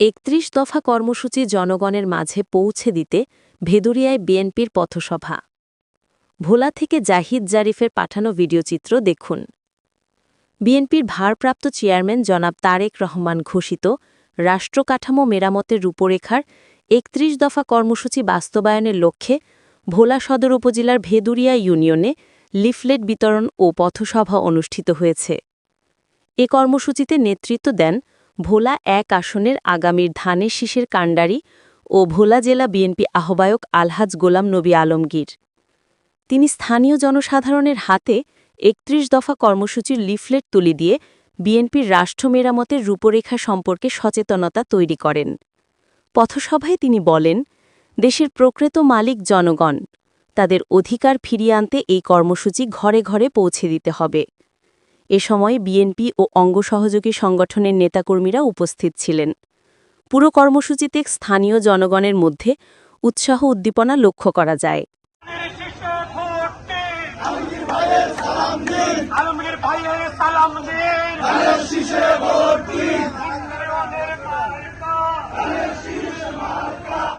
একত্রিশ দফা কর্মসূচি জনগণের মাঝে পৌঁছে দিতে ভেদুরিয়ায় বিএনপির পথসভা। ভোলা থেকে জাহিদ জারিফের পাঠানো ভিডিওচিত্র দেখুন। বিএনপির ভারপ্রাপ্ত চেয়ারম্যান জনাব তারেক রহমান ঘোষিত রাষ্ট্রকাঠামো মেরামতের রূপরেখার একত্রিশ দফা কর্মসূচি বাস্তবায়নের লক্ষ্যে ভোলা সদর উপজেলার ভেদুরিয়া ইউনিয়নে লিফলেট বিতরণ ও পথসভা অনুষ্ঠিত হয়েছে। এ কর্মসূচিতে নেতৃত্ব দেন ভোলা এক আসনের আগামীর ধানের শীষের কাণ্ডারি ও ভোলা জেলা বিএনপি আহ্বায়ক আলহাজ গোলাম নবী আলমগীর। তিনি স্থানীয় জনসাধারণের হাতে একত্রিশ দফা কর্মসূচির লিফলেট তুলে দিয়ে বিএনপির রাষ্ট্র মেরামতের রূপরেখা সম্পর্কে সচেতনতা তৈরি করেন। পথসভায় তিনি বলেন দেশের প্রকৃত মালিক জনগণ। তাদের অধিকার ফিরিয়ে আনতে এই কর্মসূচি ঘরে ঘরে পৌঁছে দিতে হবে। এ সময় বিএনপি ও অঙ্গ সহযোগী সংগঠনের নেতাকর্মীরা উপস্থিত ছিলেন। পুরো কর্মসূচিতে স্থানীয় জনগণের মধ্যে উৎসাহ উদ্দীপনা লক্ষ্য করা যায়। আলমগীর ভাইয়ের সালাম দিন।